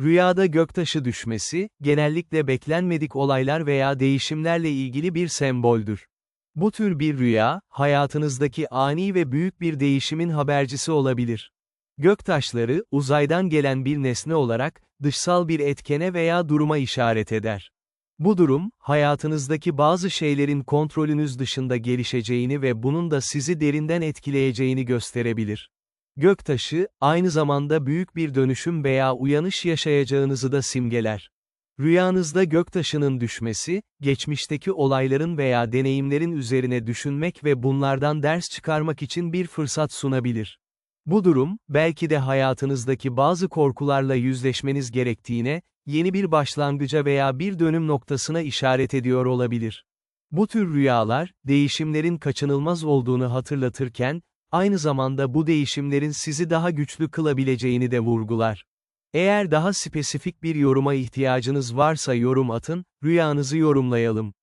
Rüyada göktaşı düşmesi, genellikle beklenmedik olaylar veya değişimlerle ilgili bir semboldür. Bu tür bir rüya, hayatınızdaki ani ve büyük bir değişimin habercisi olabilir. Göktaşları, uzaydan gelen bir nesne olarak, dışsal bir etkene veya duruma işaret eder. Bu durum, hayatınızdaki bazı şeylerin kontrolünüz dışında gelişeceğini ve bunun da sizi derinden etkileyeceğini gösterebilir. Göktaşı, aynı zamanda büyük bir dönüşüm veya uyanış yaşayacağınızı da simgeler. Rüyanızda göktaşının düşmesi, geçmişteki olayların veya deneyimlerin üzerine düşünmek ve bunlardan ders çıkarmak için bir fırsat sunabilir. Bu durum, belki de hayatınızdaki bazı korkularla yüzleşmeniz gerektiğine, yeni bir başlangıca veya bir dönüm noktasına işaret ediyor olabilir. Bu tür rüyalar, değişimlerin kaçınılmaz olduğunu hatırlatırken, aynı zamanda bu değişimlerin sizi daha güçlü kılabileceğini de vurgular. Eğer daha spesifik bir yoruma ihtiyacınız varsa yorum atın, rüyanızı yorumlayalım.